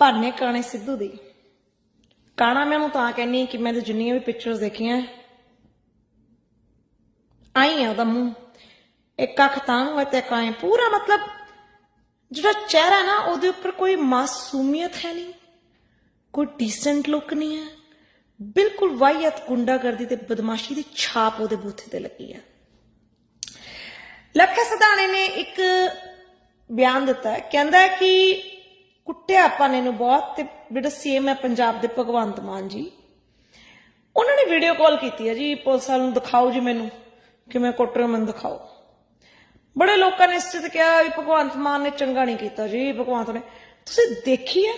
ਭਰਨੇ ਕਾਣੇ ਸਿੱਧੂ ਦੀ। ਕਾਣਾ ਮੈਂ ਉਹਨੂੰ ਤਾਂ ਕਹਿੰਨੀ ਕਿ ਮੈਂ ਤੇ ਜਿੰਨੀਆਂ ਵੀ ਪਿਕਚਰਸ ਦੇਖੀਆਂ, ਆਈ ਆ ਉਹਦਾ ਮੂੰਹ। ਇੱਕ ਅੱਖ ਤਾਂ ਨੂੰ ਤੇ ਇੱਕ ਪੂਰਾ ਮਤਲਬ ਜਿਹੜਾ ਚਿਹਰਾ ਨਾ, ਉਹਦੇ ਉੱਪਰ ਕੋਈ ਮਾਸੂਮੀਅਤ ਹੈ ਨਹੀਂ। ਕੋਈ ਡੀਸੈਂਟ ਲੁੱਕ ਨਹੀਂ ਹੈ। ਬਿਲਕੁਲ ਵਾਹੀਅਤ ਗੁੰਡਾਗਰਦੀ ਤੇ ਬਦਮਾਸ਼ੀ ਦੀ ਛਾਪ ਉਹਦੇ ਬੂਥੇ ਤੇ ਲੱਗੀ ਹੈ ਲੱਖਾ ਸਦਾਣੇ ਨੇ ਇੱਕ ਬਿਆਨ ਦਿੱਤਾ ਕਹਿੰਦਾ ਕਿ ਕੁੱਟਿਆ ਆਪਾਂ ਨੇ ਨੂੰ ਬਹੁਤ ਤੇ ਜਿਹੜਾ ਸੀਐਮ ਹੈ ਪੰਜਾਬ ਦੇ ਭਗਵੰਤ ਮਾਨ ਜੀ। ਉਹਨਾਂ ਨੇ ਵੀਡੀਓ ਕਾਲ ਕੀਤੀ ਹੈ ਜੀ, ਪੁਲਿਸ ਵਾਲਿਆਂ ਨੂੰ ਦਿਖਾਓ ਜੀ ਮੈਨੂੰ ਕਿਵੇਂ ਕੁੱਟ ਰਹੇ ਹੋ ਮੈਨੂੰ ਦਿਖਾਓ। ਬੜੇ ਲੋਕਾਂ ਨੇ ਇਸ ਤੇ ਕਿਹਾ ਵੀ ਭਗਵੰਤ ਮਾਨ ਨੇ ਚੰਗਾ ਨਹੀਂ ਕੀਤਾ ਜੀ, ਭਗਵੰਤ ਨੇ। ਤੁਸੀਂ ਦੇਖੀ ਹੈ,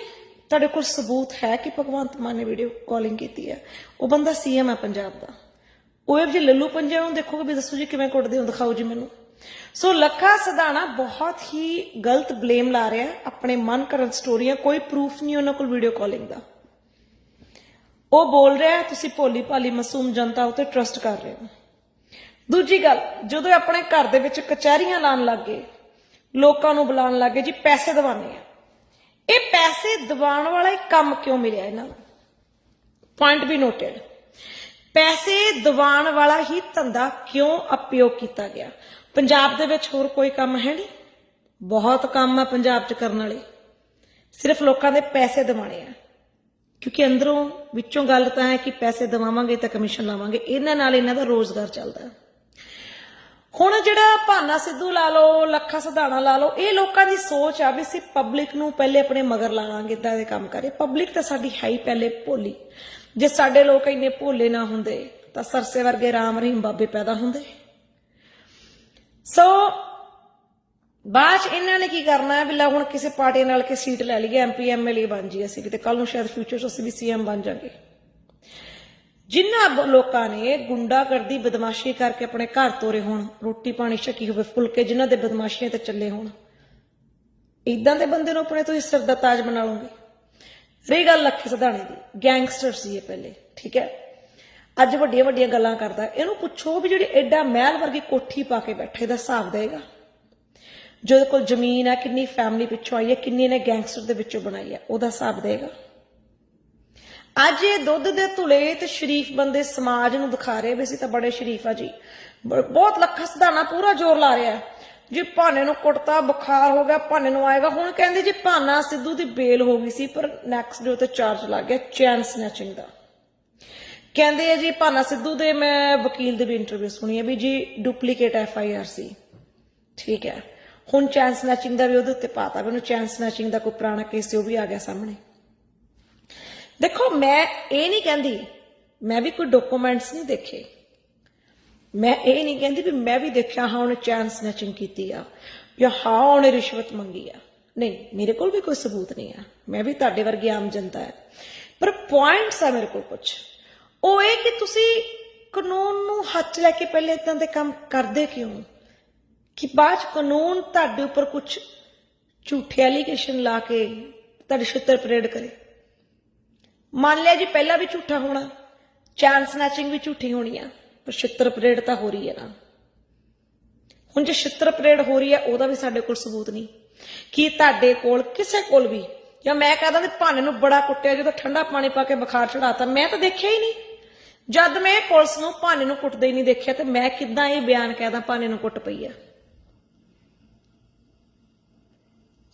ਤੁਹਾਡੇ ਕੋਲ ਸਬੂਤ ਹੈ ਕਿ ਭਗਵੰਤ ਮਾਨ ਨੇ ਵੀਡੀਓ ਕਾਲਿੰਗ ਕੀਤੀ ਹੈ? ਉਹ ਬੰਦਾ ਸੀਐਮ ਹੈ ਪੰਜਾਬ ਦਾ। ਉਹ ਇਹ ਜੇ ਲੱਲੂ ਪੰਜੇ ਨੂੰ ਦੇਖੋਗੇ ਵੀ ਦੱਸੋ ਜੀ ਕਿਵੇਂ ਕੁੱਟਦੇ ਹੋ, ਦਿਖਾਓ ਜੀ ਮੈਨੂੰ। ਸੋ ਲੱਖਾ ਸਦਾਣਾ ਬਹੁਤ ਹੀ ਗਲਤ ਬਲੇਮ ਲਾ ਰਿਹਾ ਆਪਣੇ ਮਨ ਕਰਨ ਸਟੋਰੀਆਂ ਕੋਈ ਪ੍ਰੂਫ ਨਹੀਂ ਉਹਨਾਂ ਕੋਲ ਵੀਡੀਓ ਕਾਲਿੰਗ ਦਾ। ਉਹ ਬੋਲ ਰਿਹਾ ਤੁਸੀਂ ਭੋਲੀ ਭਾਲੀ ਮਾਸੂਮ ਜਨਤਾ ਉਤੇ ਟਰਸਟ ਕਰ ਰਹੇ ਹੋ। ਦੂਜੀ ਗੱਲ, ਜਦੋਂ ਆਪਣੇ ਘਰ ਦੇ ਵਿੱਚ ਕਚਹਿਰੀਆਂ ਲਾਣ ਲੱਗੇ ਲੋਕਾਂ ਨੂੰ ਬੁਲਾਉਣ ਲੱਗੇ ਜੀ, ਪੈਸੇ ਦਿਵਾਣੇ ਆ। ਇਹ ਪੈਸੇ ਦਿਵਾਉਣ ਵਾਲਾ ਹੀ ਕੰਮ ਕਿਉਂ ਮਿਲਿਆ ਇਹਨਾਂ ਨੂੰ? ਪੁਆਇੰਟ ਵੀ ਨੋਟਡ ਪੈਸੇ ਦਿਵਾਉਣ ਵਾਲਾ ਹੀ ਧੰਦਾ ਕਿਉਂ ਅਪਯੋਗ ਕੀਤਾ ਗਿਆ? ਪੰਜਾਬ ਦੇ ਵਿੱਚ ਹੋਰ ਕੋਈ ਕੰਮ ਹੈ ਨਹੀਂ? ਬਹੁਤ ਕੰਮ ਆ ਪੰਜਾਬ 'ਚ ਕਰਨ ਵਾਲੇ। ਸਿਰਫ ਲੋਕਾਂ ਦੇ ਪੈਸੇ ਦਿਵਾਣੇ ਆ। ਕਿਉਂਕਿ ਅੰਦਰੋਂ ਵਿੱਚੋਂ ਗੱਲ ਤਾਂ ਹੈ ਕਿ ਪੈਸੇ ਦਿਵਾਵਾਂਗੇ ਤਾਂ ਕਮਿਸ਼ਨ ਲਾਵਾਂਗੇ। ਇਹਨਾਂ ਨਾਲ ਇਹਨਾਂ ਦਾ ਰੋਜ਼ਗਾਰ ਚੱਲਦਾ। ਹੁਣ ਜਿਹੜਾ ਭਾਨਾ ਸਿੱਧੂ ਲਾ ਲਓ, ਲੱਖਾ ਸਧਾਣਾ ਲਾ ਲਓ, ਇਹ ਲੋਕਾਂ ਦੀ ਸੋਚ ਆ ਵੀ ਅਸੀਂ ਪਬਲਿਕ ਨੂੰ ਪਹਿਲੇ ਆਪਣੇ ਮਗਰ ਲਾਵਾਂਗੇ ਇਦਾਂ ਦੇ ਕੰਮ ਕਰੇ ਪਬਲਿਕ ਤਾਂ ਸਾਡੀ ਹੈ ਹੀ ਪਹਿਲੇ ਭੋਲੀ। ਜੇ ਸਾਡੇ ਲੋਕ ਇੰਨੇ ਭੋਲੇ ਨਾ ਹੁੰਦੇ, ਤਾਂ ਸਰਸੇ ਵਰਗੇ ਰਾਮ ਰਹੀਮ ਬਾਬੇ ਪੈਦਾ ਹੁੰਦੇ। ਸੋ ਬਾਅਦ 'ਚ ਇਹਨਾਂ ਨੇ ਕੀ ਕਰਨਾ ਹੈ ਵੀ ਲੈ ਹੁਣ ਕਿਸੇ ਪਾਰਟੀ ਨਾਲ ਕੇ ਸੀਟ ਲੈ ਲਈਏ ਐਮਪੀ ਐਮਐਲਏ ਬਣ ਜੀ ਅਸੀਂ ਕਿਤੇ ਕੱਲ ਨੂੰ ਸ਼ਾਇਦ ਫਿਊਚਰ 'ਚ ਅਸੀਂ ਵੀ ਸੀਐਮ ਬਣ ਜਾਗੇ। ਜਿਨ੍ਹਾਂ ਬ- ਲੋਕਾਂ ਨੇ ਗੁੰਡਾਗਰਦੀ, ਬਦਮਾਸ਼ੀ ਕਰਕੇ ਆਪਣੇ ਘਰ ਤੋਰੇ ਹੋਣ, ਰੋਟੀ ਪਾਣੀ ਛਕੀ ਹੋਵੇ, ਫੁਲਕੇ ਜਿਨ੍ਹਾਂ ਦੇ ਬਦਮਾਸ਼ੀਆਂ ਤੇ ਚੱਲੇ ਹੋਣ ਇਦਾਂ ਦੇ ਬੰਦੇ ਨੂੰ ਆਪਣੇ ਤੋਂ ਸਿਰ ਦਾ ਤਾਜ ਬਣਾ ਲਓਗੇ। ਰਹੀ ਗੱਲ ਲੱਖੇ ਸਧਾਣੇ ਦੀ, ਗੈਂਗਸਟਰ ਸੀ ਇਹ ਪਹਿਲੇ, ਠੀਕ ਹੈ? ਅੱਜ ਵੱਡੀਆਂ ਵੱਡੀਆਂ ਗੱਲਾਂ ਕਰਦਾ। ਇਹਨੂੰ ਪੁੱਛੋ ਵੀ ਜਿਹੜੀ ਐਡਾ ਮਹਿਲ ਵਰਗੀ ਕੋਠੀ ਪਾ ਕੇ ਬੈਠੇ ਦਾ ਹਿਸਾਬ ਦੇਗਾ। ਜਿਹਦੇ ਕੋਲ ਜ਼ਮੀਨ ਹੈ, ਕਿੰਨੀ ਫੈਮਿਲੀ ਪਿੱਛੋਂ ਆਈ ਹੈ, ਕਿੰਨੀ ਨੇ ਗੈਂਗਸਟਰ ਦੇ ਵਿੱਚੋਂ ਬਣਾਈ ਹੈ, ਉਹਦਾ ਹਿਸਾਬ ਦੇਗਾ। ਅੱਜ ਇਹ ਦੁੱਧ ਦੇ ਧੁਲੇ ਤੇ ਸ਼ਰੀਫ ਬੰਦੇ ਸਮਾਜ ਨੂੰ ਦਿਖਾ ਰਹੇ ਵੀ ਅਸੀਂ ਤਾਂ ਬੜੇ ਸ਼ਰੀਫ ਆ ਜੀ। ਬ- ਬਹੁਤ ਲੱਖਾਂ ਸਧਾਨਾ ਪੂਰਾ ਜ਼ੋਰ ਲਾ ਰਿਹਾ। ਜੀ ਭਾਨੇ ਨੂੰ ਕੁੱਟਤਾ, ਬੁਖਾਰ ਹੋ ਗਿਆ, ਭਾਨੇ ਨੂੰ ਆਏਗਾ। ਹੁਣ ਕਹਿੰਦੇ ਜੀ ਭਾਨਾ ਸਿੱਧੂ ਦੀ ਬੇਲ ਹੋ ਗਈ ਸੀ, ਪਰ ਨੈਕਸਟ ਡੇ ਉਤੇ ਚਾਰਜ ਲੱਗ ਗਿਆ, ਚੈਨ ਸਨੈਚਿੰਗ ਦਾ। ਕਹਿੰਦੇ ਆ ਜੀ, ਭਾਨਾ ਸਿੱਧੂ ਦੇ ਮੈਂ ਵਕੀਲ ਦੀ ਵੀ ਇੰਟਰਵਿਊ ਸੁਣੀ ਹੈ ਵੀ ਜੀ ਡੁਪਲੀਕੇਟ ਐਫ ਆਈ ਆਰ ਸੀ। ਠੀਕ ਹੈ। ਹੁਣ ਚੈਨ ਸਨੈਚਿੰਗ ਦਾ ਵੀ ਉਹਦੇ ਉੱਤੇ ਪਾਤਾ ਵੀ ਉਹਨੂੰ ਚੈਨ ਸਨੈਚਿੰਗ ਦਾ ਕੋਈ ਪੁਰਾਣਾ ਕੇਸ ਸੀ ਉਹ ਵੀ ਆ ਗਿਆ ਸਾਹਮਣੇ। ਦੇਖੋ, ਮੈਂ ਇਹ ਨਹੀਂ ਕਹਿੰਦੀ, ਮੈਂ ਵੀ ਕੋਈ ਡਾਕੂਮੈਂਟਸ ਨਹੀਂ ਦੇਖੇ। ਮੈਂ ਇਹ ਨਹੀਂ ਕਹਿੰਦੀ ਵੀ ਮੈਂ ਵੀ ਦੇਖਿਆ, ਹਾਂ, ਉਹਨੇ ਚੈਨ ਸਨੈਚਿੰਗ ਕੀਤੀ ਆ ਜਾਂ ਹਾਂ, ਉਹਨੇ ਰਿਸ਼ਵਤ ਮੰਗੀ ਆ। ਨਹੀਂ, ਮੇਰੇ ਕੋਲ ਵੀ ਕੋਈ ਸਬੂਤ ਨਹੀਂ ਆ। ਮੈਂ ਵੀ ਤੁਹਾਡੇ ਵਰਗੀ ਆਮ ਜਨਤਾ ਹੈ ਪਰ ਪੁਆਇੰਟਸ ਆ ਮੇਰੇ ਕੋਲ ਕੁਝ ਉਹ ਇਹ ਕਿ ਤੁਸੀਂ ਕਾਨੂੰਨ ਨੂੰ ਹੱਥ ਲੈ ਕੇ ਪਹਿਲੇ ਇਦਾਂ ਦੇ ਕੰਮ ਕਰਦੇ ਕਿਉਂ? ਕਿ ਬਾਅਦ 'ਚ ਕਾਨੂੰਨ ਤੁਹਾਡੇ ਉੱਪਰ ਕੁਝ ਝੂਠੇ ਐਲੀਗੇਸ਼ਨ ਲਾ ਕੇ ਤੁਹਾਡੀ ਛਿੱਤਰ ਪਰੇਡ ਕਰੇ। ਮੰਨ ਲਿਆ ਜੀ ਪਹਿਲਾਂ ਵੀ ਝੂਠਾ ਹੋਣਾ ਚਾਂਸ ਸਨੈਚਿੰਗ ਵੀ ਝੂਠੀ ਹੋਣੀ ਆ, ਪਰ ਛਿੱਤਰ ਪਰੇਡ ਤਾਂ ਹੋ ਰਹੀ ਹੈ ਨਾ। ਹੁਣ ਜੇ ਛਿੱਤਰ ਪਰੇਡ ਹੋ ਰਹੀ ਹੈ ਉਹਦਾ ਵੀ ਸਾਡੇ ਕੋਲ ਸਬੂਤ ਨਹੀਂ। ਕੀ ਤੁਹਾਡੇ ਕੋਲ ਕਿਸੇ ਕੋਲ ਵੀ, ਜਾਂ ਮੈਂ ਕਹਦਾ ਤੇ ਭਾਨੇ ਨੂੰ ਬੜਾ ਕੁੱਟਿਆ, ਜਦੋਂ ਠੰਡਾ ਪਾਣੀ ਪਾ ਕੇ ਬੁਖਾਰ ਚੜਾਤਾ ਮੈਂ ਤਾਂ ਦੇਖਿਆ ਹੀ ਨਹੀਂ। ਜਦ ਮੈਂ ਪੁਲਿਸ ਨੂੰ ਭਾਨੇ ਨੂੰ ਕੁੱਟਦੇ ਹੀ ਨਹੀਂ ਦੇਖਿਆ ਤੇ ਮੈਂ ਕਿੱਦਾਂ ਇਹ ਬਿਆਨ ਕਹਿਦਾ ਭਾਨੇ ਨੂੰ ਕੁੱਟ ਪਈ ਆ?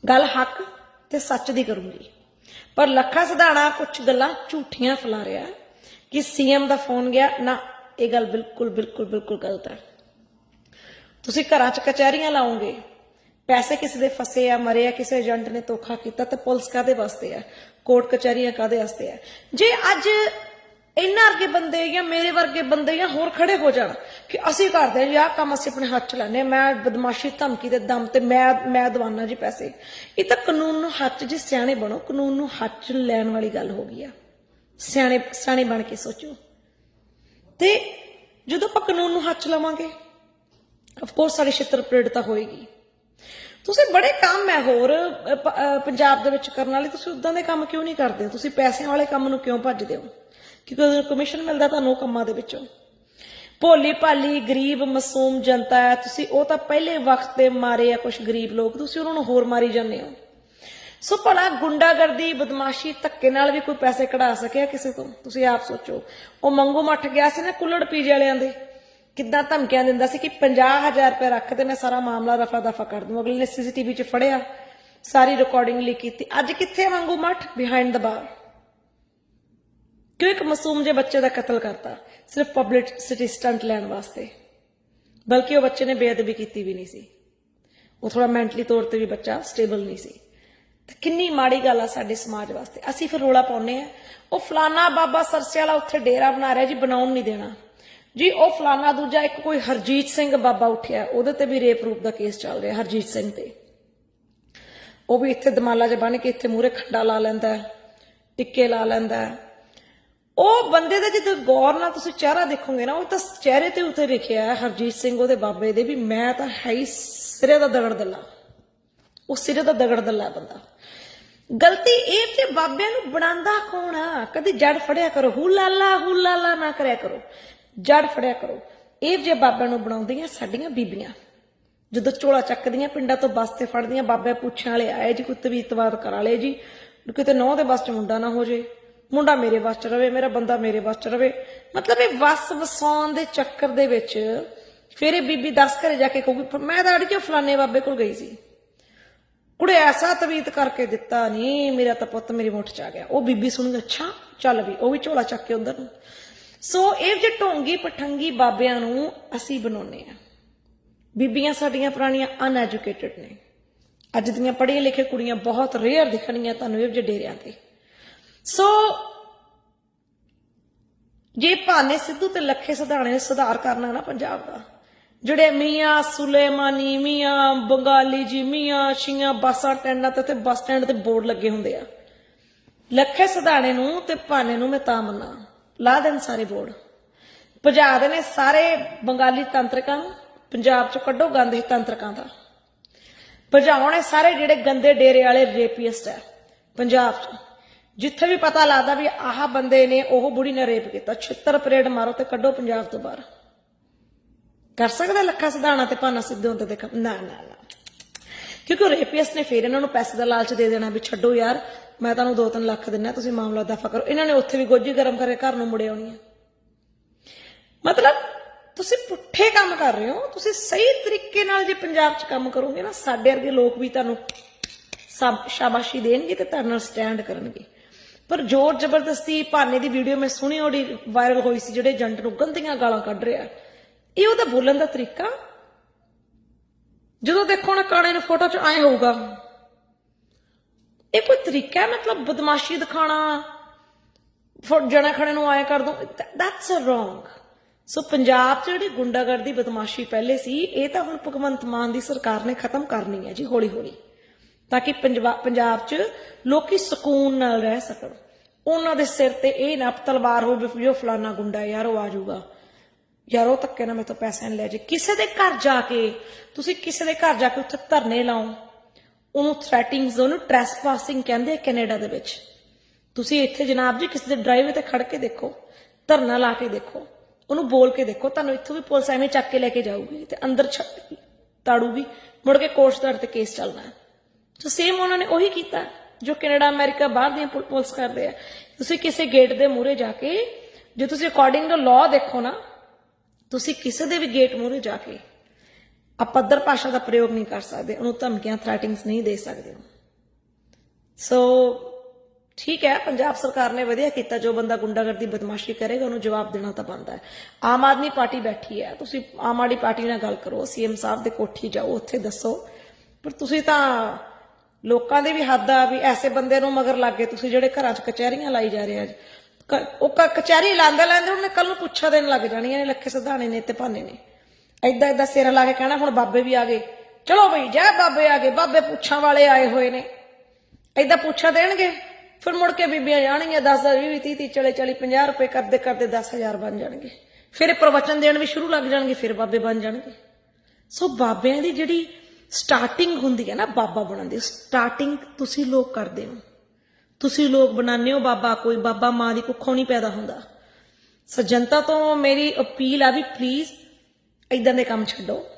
ਗੱਲ ਹੱਕ ਤੇ ਸੱਚ ਦੀ ਕਰੂੰਗੀ। ਪਰ ਲੱਖਾ ਸਧਾਣਾ ਕੁਝ ਗੱਲਾਂ ਝੂਠੀਆਂ ਫੈਲਾ ਰਿਹਾ ਹੈ ਕਿ ਸੀਐਮ ਦਾ ਫੋਨ ਗਿਆ, ਨਾ, ਇਹ ਗੱਲ ਬਿਲਕੁਲ ਬਿਲਕੁਲ ਬਿਲਕੁਲ ਗਲਤ ਹੈ। ਤੁਸੀਂ ਘਰਾਂ 'ਚ ਕਚਹਿਰੀਆਂ ਲਾਓਗੇ, ਪੈਸੇ ਕਿਸੇ ਦੇ ਫਸੇ ਆ, ਮਰੇ ਆ, ਕਿਸੇ ਏਜੰਟ ਨੇ ਧੋਖਾ ਕੀਤਾ, ਤੇ ਪੁਲਿਸ ਕਾਦੇ ਵਾਸਤੇ ਆ? ਕੋਰਟ ਕਚਹਿਰੀਆਂ ਕਾਦੇ ਵਾਸਤੇ ਆ? ਜੇ ਅੱਜ ਇਹਨਾਂ ਵਰਗੇ ਬੰਦੇ ਜਾਂ ਮੇਰੇ ਵਰਗੇ ਬੰਦੇ ਜਾਂ ਹੋਰ ਖੜੇ ਹੋ ਜਾਣ ਕਿ ਅਸੀਂ ਕਰਦੇ ਹਾਂ ਜੀ ਆਹ ਕੰਮ ਅਸੀਂ ਆਪਣੇ ਹੱਥ 'ਚ ਲੈਨੇ ਮੈਂ ਬਦਮਾਸ਼ੀ ਧਮਕੀ ਦੇ ਦਮ ਤੇ ਮੈਂ ਮੈਂ ਦਵਾਨਾ ਜੀ ਪੈਸੇ। ਇਹ ਤਾਂ ਕਾਨੂੰਨ ਨੂੰ ਹੱਥ 'ਚ ਜੇ ਸਿਆਣੇ ਬਣੋ, ਕਾਨੂੰਨ ਨੂੰ ਹੱਥ 'ਚ ਲੈਣ ਵਾਲੀ ਗੱਲ ਹੋ ਗਈ ਆ। ਸਿਆਣੇ ਸਿਆਣੇ ਬਣ ਕੇ ਸੋਚੋ। ਤੇ ਜਦੋਂ ਆਪਾਂ ਕਾਨੂੰਨ ਨੂੰ ਹੱਥ 'ਚ ਲਵਾਂਗੇ ਆਫ ਕੋਰਸ ਸਾਡੀ ਛਿੱਤਰ ਪਰੇਡ ਹੋਏਗੀ। ਤੁਸੀਂ ਬੜੇ ਕੰਮ ਹੈ ਹੋਰ ਪੰਜਾਬ ਦੇ ਵਿੱਚ ਕਰਨ ਵਾਲੇ, ਤੁਸੀਂ ਉਦਾਂ ਦੇ ਕੰਮ ਕਿਉਂ ਨਹੀਂ ਕਰਦੇ? ਤੁਸੀਂ ਪੈਸਿਆਂ ਵਾਲੇ ਕੰਮ ਨੂੰ ਕਿਉਂ ਭੱਜਦੇ ਹੋ? ਕਿਉਂਕਿ ਉਹਦਾ ਕਮਿਸ਼ਨ ਮਿਲਦਾ ਤੁਹਾਨੂੰ ਕੰਮਾਂ ਦੇ ਵਿੱਚੋਂ। ਭੋਲੀ ਭਾਲੀ ਗਰੀਬ, ਮਾਸੂਮ ਜਨਤਾ ਹੈ ਤੁਸੀਂ ਉਹ ਤਾਂ ਪਹਿਲੇ ਵਕਤ ਤੇ ਮਾਰੇ ਆ ਕੁਝ ਗਰੀਬ ਲੋਕ, ਤੁਸੀਂ ਉਹਨਾਂ ਨੂੰ ਹੋਰ ਮਾਰੀ ਜਾਂਦੇ ਹੋ। ਸੋ ਭਲਾ ਗੁੰਡਾਗਰਦੀ, ਬਦਮਾਸ਼ੀ, ਧੱਕੇ ਨਾਲ ਵੀ ਕੋਈ ਪੈਸੇ ਕਢਾ ਸਕਿਆ ਕਿਸੇ ਤੋਂ? ਤੁਸੀਂ ਆਪ ਸੋਚੋ। ਉਹ ਮੰਗੂ ਮੱਠ ਗਿਆ ਸੀ ਨਾ ਕੁੱਲੜ ਪੀਜੇ ਵਾਲਿਆਂ ਦੇ। ਕਿੱਦਾਂ ਧਮਕੀਆਂ ਦਿੰਦਾ ਸੀ ਕਿ 50000 ਰੁਪਏ ਰੱਖ ਤੇ ਮੈਂ ਸਾਰਾ ਮਾਮਲਾ ਰਫਾ ਦਫਾ ਕਰ ਦੂੰ ਅਗਲੇ ਨੇ ਸੀਸੀਟੀਵੀ 'ਚ ਫੜਿਆ, ਸਾਰੀ ਰਿਕਾਰਡਿੰਗ ਲਈ ਕੀਤੀ। ਅੱਜ ਕਿੱਥੇ ਹੈ ਮੰਗੂ ਮੱਠ? ਬਿਹਾਈਂਡ ਦ ਬਾਰ ਕਿਉਂ ਇੱਕ ਮਾਸੂਮ ਜੇ ਬੱਚੇ ਦਾ ਕਤਲ ਕਰਤਾ, ਸਿਰਫ ਪਬਲਿਸਿਟੀ ਸਟੰਟ ਲੈਣ ਵਾਸਤੇ। ਬਲਕਿ ਉਹ ਬੱਚੇ ਨੇ ਬੇਅਦਬੀ ਕੀਤੀ ਵੀ ਨਹੀਂ ਸੀ। ਉਹ ਥੋੜਾ ਮੈਂਟਲੀ ਤੌਰ ਤੇ ਵੀ ਬੱਚਾ ਸਟੇਬਲ ਨਹੀਂ ਸੀ। ਤੇ ਕਿੰਨੀ ਮਾੜੀ ਗੱਲ ਆ ਸਾਡੇ ਸਮਾਜ ਵਾਸਤੇ। ਅਸੀਂ ਫਿਰ ਰੋਲਾ ਪਾਉਨੇ ਆ ਉਹ ਫਲਾਨਾ ਬਾਬਾ ਸਰਸੇ ਵਾਲਾ ਉੱਥੇ ਡੇਰਾ ਬਣਾ ਰਿਹਾ ਜੀ, ਬਣਾਉਣ ਨਹੀਂ ਦੇਣਾ। ਜੀ, ਉਹ ਫਲਾਨਾ ਦੂਜਾ ਇੱਕ ਕੋਈ ਹਰਜੀਤ ਸਿੰਘ ਬਾਬਾ ਉੱਠਿਆ। ਉਹਦੇ ਤੇ ਵੀ ਰੇਪ ਰੂਪ ਦਾ ਕੇਸ ਚੱਲ ਰਿਹਾ ਹਰਜੀਤ ਸਿੰਘ ਤੇ। ਉਹ ਵੀ ਇੱਥੇ ਦਮਾਲਾ 'ਚ ਬਣ ਕੇ ਇੱਥੇ ਮੂਰੇ ਖੱਡਾ ਲਾ ਲੈਂਦਾ ਟਿੱਕੇ ਲਾ ਲੈਂਦਾ ਉਹ ਬੰਦੇ ਦਾ ਜਦੋਂ ਗੌਰ ਨਾਲ ਤੁਸੀਂ ਚਿਹਰਾ ਦੇਖੋਗੇ ਨਾ, ਉਹ ਤਾਂ ਚਿਹਰੇ ਤੇ ਉੱਤੇ ਲਿਖਿਆ ਹੈ, ਹਰਜੀਤ ਸਿੰਘ ਉਹਦੇ ਬਾਬੇ ਦੇ ਵੀ ਮੈਂ ਤਾਂ ਹੈ ਹੀ ਸਿਰੇ ਦਾ ਦਗੜ ਦੱਲਾ। ਉਹ ਸਿਰੇ ਦਾ ਦਗੜ ਦੱਲਾ ਬੰਦਾ। ਗਲਤੀ ਇਹ ਤੇ ਬਾਬਿਆਂ ਨੂੰ ਬਣਾਉਂਦਾ ਕੌਣ ਆ? ਕਦੀ ਜੜ ਫੜਿਆ ਕਰੋ ਹੂ ਲਾਲਾ ਹੂ ਲਾਲਾ ਨਾ ਕਰਿਆ ਕਰੋ। ਜੜ ਫੜਿਆ ਕਰੋ। ਇਹ ਜੇ ਬਾਬਿਆਂ ਨੂੰ ਬਣਾਉਂਦੀਆਂ ਸਾਡੀਆਂ ਬੀਬੀਆਂ। ਜਦੋਂ ਝੋਲਾ ਚੱਕਦੀਆਂ, ਪਿੰਡਾਂ ਤੋਂ ਬੱਸ ਤੇ ਫੜਦੀਆਂ, ਬਾਬੇ ਪੁੱਛਣ ਵਾਲੇ, ਆਏ ਜੀ ਕੋਈ ਤਵੀਤਵਾਦ ਕਰਾ ਲਏ ਜੀ। ਕਿਤੇ ਨੌ ਦੇ ਬੱਸ ਚ ਮੁੰਡਾ ਨਾ ਹੋ ਜੇ ਮੁੰਡਾ ਮੇਰੇ ਬੱਸ ਚ ਰਵੇ, ਮੇਰਾ ਬੰਦਾ ਮੇਰੇ ਬੱਸ ਚ ਰਵੇ। ਮਤਲਬ ਇਹ ਵੱਸ ਵਸਾਉਣ ਦੇ ਚੱਕਰ ਦੇ ਵਿੱਚ ਫਿਰ ਇਹ ਬੀਬੀ ਦਸ ਘਰੇ ਜਾ ਕੇ ਕਹੂਗੀ ਮੈਂ ਤਾਂ ਅੜਕੇ ਫਲਾਣੇ ਬਾਬੇ ਕੋਲ ਗਈ ਸੀ। ਕੁੜੇ ਐਸਾ ਤਵੀਤ ਕਰਕੇ ਦਿੱਤਾ ਨਹੀਂ ਮੇਰਾ ਤਾਂ ਪੁੱਤ ਮੇਰੀ ਮੁੱਠ ਚ ਆ ਗਿਆ। ਉਹ ਬੀਬੀ ਸੁਣ ਕੇ ਅੱਛਾ, ਚੱਲ ਵੀ, ਉਹ ਵੀ ਝੋਲਾ ਚੱਕ ਕੇ ਉਧਰ ਨੂੰ। ਸੋ ਇਹ ਜੇ ਢੋਂਗੀ ਪਠੰਗੀ ਬਾਬਿਆਂ ਨੂੰ ਅਸੀਂ ਬਣਾਉਨੇ ਆ ਬੀਬੀਆਂ ਸਾਡੀਆਂ ਪੁਰਾਣੀਆਂ ਅਨਐਜੂਕੇਟਿਡ ਨੇ। ਅੱਜ ਦੀਆਂ ਪੜ੍ਹੀਆਂ ਲਿਖੇ ਕੁੜੀਆਂ ਬਹੁਤ ਰੇਅਰ ਦਿਖਣਗੀਆਂ ਤੁਹਾਨੂੰ ਇਹ ਜਿਹੇ ਡੇਰਿਆਂ ਤੇ। ਸੋ, ਜੇ ਭਾਨੇ ਸਿੱਧੂ ਤੇ ਲੱਖੇ ਸਿਧਾਣੇ ਨੇ ਸੁਧਾਰ ਕਰਨਾ ਨਾ ਪੰਜਾਬ ਦਾ, ਜਿਹੜੇ ਮੀਆਂ, ਸੁਲੇਮਾਨੀ, ਮੀਆਂ, ਬੰਗਾਲੀ ਜੀ, ਮੀਆਂ, ਛੀਆਂ ਬੱਸਾਂ ਟੈਂਡਾਂ ਤੇ ਤੇ ਬੱਸ ਸਟੈਂਡ ਤੇ ਬੋਰਡ ਲੱਗੇ ਹੁੰਦੇ ਆ। ਲੱਖੇ ਸਿਧਾਣੇ ਨੂੰ ਤੇ ਭਾਨੇ ਨੂੰ ਮੈਂ ਤਾਂ ਮੰਨਾਂ। ਲਾ ਦੇਣ ਸਾਰੇ ਬੋਰਡ। ਭਜਾ ਦੇ ਨੇ ਸਾਰੇ ਬੰਗਾਲੀ ਤੰਤਰਿਕਾਂ ਨੂੰ, ਪੰਜਾਬ ਚ ਕੱਢੋ ਗੰਦ ਤੰਤਰਕਾਂ ਦਾ। ਭਜਾਉਣੇ ਸਾਰੇ ਜਿਹੜੇ ਗੰਦੇ ਡੇਰੇ ਵਾਲੇ ਰੇਪੀਸਟ ਹੈ ਪੰਜਾਬ ਚ। ਜਿੱਥੇ ਵੀ ਪਤਾ ਲੱਗਦਾ ਵੀ ਆਹ ਬੰਦੇ ਨੇ ਉਹ ਬੁੜੀ ਨੇ ਰੇਪ ਕੀਤਾ, ਛਿੱਤਰ ਪਰੇਡ ਮਾਰੋ ਤੇ ਕੱਢੋ ਪੰਜਾਬ ਤੋਂ ਬਾਹਰ। ਕਰ ਸਕਦਾ ਲੱਖਾ ਸਿਧਾਣਾ ਤੇ ਭਾਨਾ ਸਿੱਧੂ ਤੇ ਦੇਖ, ਨਾ ਨਾ ਨਾ। ਕਿਉਂਕਿ ਉਹ ਰੇਪੀਅਸ ਨੇ ਫੇਰ ਇਹਨਾਂ ਨੂੰ ਪੈਸੇ ਦਾ ਲਾਲਚ ਦੇ ਦੇਣਾ ਵੀ ਛੱਡੋ ਯਾਰ, ਮੈਂ ਤੁਹਾਨੂੰ 2-3 ਲੱਖ ਦਿੰਨਾ, ਤੁਸੀਂ ਮਾਮਲਾ ਦਫਾ ਕਰੋ। ਇਹਨਾਂ ਨੇ ਉੱਥੇ ਵੀ ਗੋਜੀ ਗਰਮ ਕਰਕੇ ਘਰ ਨੂੰ ਮੁੜੇ ਆਉਣੀ ਹੈ ਮਤਲਬ, ਤੁਸੀਂ ਪੁੱਠੇ ਕੰਮ ਕਰ ਰਹੇ ਹੋ, ਤੁਸੀਂ ਸਹੀ ਤਰੀਕੇ ਨਾਲ ਜੇ ਪੰਜਾਬ 'ਚ ਕੰਮ ਕਰੋਗੇ ਨਾ, ਸਾਡੇ ਵਰਗੇ ਲੋਕ ਵੀ ਤੁਹਾਨੂੰ ਸਭ ਸ਼ਾਬਾਸ਼ੀ ਦੇਣਗੇ ਤੇ ਤੁਹਾਡੇ ਨਾਲ ਸਟੈਂਡ ਕਰਨਗੇ। ਪਰ ਜ਼ੋਰ ਜ਼ਬਰਦਸਤੀ ਭਾਨੇ ਦੀ ਵੀਡੀਓ ਮੈਂ ਸੁਣੀ, ਉਹਦੀ ਵਾਇਰਲ ਹੋਈ ਸੀ, ਜਿਹੜੇ ਏਜੰਟ ਨੂੰ ਗੰਦੀਆਂ ਗਾਲਾਂ ਕੱਢ ਰਿਹਾ। ਇਹ ਉਹਦਾ ਬੋਲਣ ਦਾ ਤਰੀਕਾ? ਜਦੋਂ ਦੇਖੋ ਨਾ ਕਾਣੇ ਨੂੰ ਫੋਟੋ 'ਚ ਆਏ ਹੋਊਗਾ। ਇਹ ਕੋਈ ਤਰੀਕਾ ਹੈ? ਮਤਲਬ ਬਦਮਾਸ਼ੀ ਦਿਖਾਣਾ ਫੋਟ ਜਣਾ ਖਣੇ ਨੂੰ ਆਏ ਕਰ ਦੋ ਦੈਟਸ ਰੋਂਗ ਸੋ ਪੰਜਾਬ 'ਚ ਜਿਹੜੀ ਗੁੰਡਾਗਰਦੀ ਬਦਮਾਸ਼ੀ ਪਹਿਲੇ ਸੀ, ਇਹ ਤਾਂ ਹੁਣ ਭਗਵੰਤ ਮਾਨ ਦੀ ਸਰਕਾਰ ਨੇ ਖਤਮ ਕਰਨੀ ਹੈ ਜੀ ਹੌਲੀ ਹੌਲੀ ਤਾਂ ਕਿ ਪੰਜਾਬ 'ਚ ਲੋਕੀ ਸਕੂਨ ਨਾਲ ਰਹਿ ਸਕਣ। ਉਹਨਾਂ ਦੇ ਸਿਰ ਤੇ ਇਹ ਨਾ ਤਲਵਾਰ ਹੋਵੇ ਵੀ ਜੋ ਫਲਾਨਾ ਗੁੰਡਾ ਯਾਰ, ਉਹ ਆ ਜਾਊਗਾ। ਯਾਰ, ਉਹ ਧੱਕੇ ਨਾਲ ਮੇਰੇ ਤੋਂ ਪੈਸੇ ਲੈ ਜੇ। ਕਿਸੇ ਦੇ ਘਰ ਜਾ ਕੇ, ਤੁਸੀਂ ਕਿਸੇ ਦੇ ਘਰ ਜਾ ਕੇ ਉੱਥੇ ਧਰਨੇ ਲਾਓ। ਉਹਨੂੰ ਥ੍ਰੈਟਿੰਗਸ ਉਹਨੂੰ ਟ੍ਰੈਸਪਾਸਿੰਗ ਕਹਿੰਦੇ ਆ ਕੈਨੇਡਾ ਦੇ ਵਿੱਚ। ਤੁਸੀਂ ਇੱਥੇ ਜਨਾਬ ਜੀ ਕਿਸੇ ਦੇ ਡਰਾਈਵੇ ਤੇ ਖੜ ਕੇ ਦੇਖੋ, ਧਰਨਾ ਲਾ ਕੇ ਦੇਖੋ। ਉਹਨੂੰ ਬੋਲ ਕੇ ਦੇਖੋ, ਤੁਹਾਨੂੰ ਇੱਥੋਂ ਵੀ ਪੁਲਿਸ ਐਵੇਂ ਚੱਕ ਕੇ ਲੈ ਕੇ ਜਾਊਗੀ ਤੇ ਅੰਦਰ ਤਾੜੂਗੀ। ਮੁੜ ਕੇ ਕੋਰਟ ਤੁਹਾਡੇ ਤੇ ਕੇਸ ਚੱਲਣਾ ਹੈ। ਸੋ ਸੇਮ ਉਹਨਾਂ ਨੇ ਉਹੀ ਕੀਤਾ, ਜੋ ਕੈਨੇਡਾ, ਅਮਰੀਕਾ ਬਾਹਰ ਦੀਆਂ ਪੁਲ- ਪੁਲਿਸ ਕਰਦੇ ਆ। ਤੁਸੀਂ ਕਿਸੇ ਗੇਟ ਦੇ ਮੂਹਰੇ ਜਾ ਕੇ, ਜੇ ਤੁਸੀਂ ਅਕੋਰਡਿੰਗ ਟੂ ਲਾਅ ਦੇਖੋ ਨਾ, ਤੁਸੀਂ ਕਿਸੇ ਦੇ ਵੀ ਗੇਟ ਮੂਹਰੇ ਜਾ ਕੇ ਅਪੱਧਰ ਭਾਸ਼ਾ ਦਾ ਪ੍ਰਯੋਗ ਨਹੀਂ ਕਰ ਸਕਦੇ, ਉਹਨੂੰ ਧਮਕੀਆਂ ਥ੍ਰੈਟਿੰਗਸ ਨਹੀਂ ਦੇ ਸਕਦੇ ਹੋ ਸੋ ਠੀਕ ਹੈ, ਪੰਜਾਬ ਸਰਕਾਰ ਨੇ ਵਧੀਆ ਕੀਤਾ, ਜੋ ਬੰਦਾ ਗੁੰਡਾਗਰਦੀ, ਬਦਮਾਸ਼ੀ ਕਰੇਗਾ, ਉਹਨੂੰ ਜਵਾਬ ਦੇਣਾ ਤਾਂ ਬਣਦਾ ਹੈ। ਆਮ ਆਦਮੀ ਪਾਰਟੀ ਬੈਠੀ ਹੈ, ਤੁਸੀਂ ਆਮ ਆਦਮੀ ਪਾਰਟੀ ਨਾਲ ਗੱਲ ਕਰੋ, ਸੀਐਮ ਸਾਹਿਬ ਦੇ ਕੋਠੀ ਜਾਓ, ਉੱਥੇ ਦੱਸੋ। ਪਰ ਤੁਸੀਂ ਤਾਂ ਲੋਕਾਂ ਦੇ ਵੀ ਹੱਦ ਆ ਵੀ ਐਸੇ ਬੰਦੇ ਨੂੰ ਮਗਰ ਲੱਗ ਗਏ। ਤੁਸੀਂ ਜਿਹੜੇ ਘਰਾਂ 'ਚ ਕਚਹਿਰੀਆਂ ਲਾਈ ਜਾ ਰਹੇ ਆ ਉਹ ਕਚਹਿਰੀ ਲਾਂਦੇ ਲਾਂਦੇ ਉਹਨੇ ਕੱਲ ਨੂੰ ਪੁੱਛਾ ਦੇਣ ਲੱਗ ਜਾਣੀਆਂ ਨੇ ਲੱਖੇ ਸਿਧਾਣੇ ਨੇ ਤੇ ਭਾਨੇ ਨੇ। ਐਦਾਂ ਐਦਾਂ ਸਿਰ ਲਾ ਕੇ ਕਹਿਣਾ, ਹੁਣ ਬਾਬੇ ਵੀ ਆ ਗਏ। ਚਲੋ ਬਈ, ਜੈ ਬਾਬੇ ਆ ਗਏ। ਬਾਬੇ ਪੁੱਛਾਂ ਵਾਲੇ ਆਏ ਹੋਏ ਨੇ। ਐਦਾਂ ਪੁੱਛਾ ਦੇਣਗੇ। ਫਿਰ ਮੁੜ ਕੇ ਬੀਬੀਆਂ ਜਾਣਗੀਆਂ 10 10 20 30 30 40 40 50 ਰੁਪਏ ਕਰਦੇ ਕਰਦੇ 10000 ਬਣ ਜਾਣਗੇ। ਫਿਰ ਪ੍ਰਵਚਨ ਦੇਣ ਵੀ ਸ਼ੁਰੂ ਲੱਗ ਜਾਣਗੇ, ਫਿਰ ਬਾਬੇ ਬਣ ਜਾਣਗੇ। ਸੋ ਬਾਬਿਆਂ ਦੀ ਜਿਹੜੀ ਸਟਾਰਟਿੰਗ ਹੁੰਦੀ ਹੈ ਨਾ ਬਾਬਾ ਬਣਨ ਦੀ। ਸਟਾਰਟਿੰਗ ਤੁਸੀਂ ਲੋਕ ਕਰਦੇ ਹੋ। ਤੁਸੀਂ ਲੋਕ ਬਣਾਉਂਦੇ ਹੋ ਬਾਬਾ। ਕੋਈ ਬਾਬਾ ਮਾਂ ਦੀ ਕੁੱਖੋਂ ਨਹੀਂ ਪੈਦਾ ਹੁੰਦਾ। ਸੋ ਜਨਤਾ ਤੋਂ ਮੇਰੀ ਅਪੀਲ ਆ ਵੀ ਪਲੀਜ਼ ਇਦਾਂ ਦੇ ਕੰਮ ਛੱਡੋ।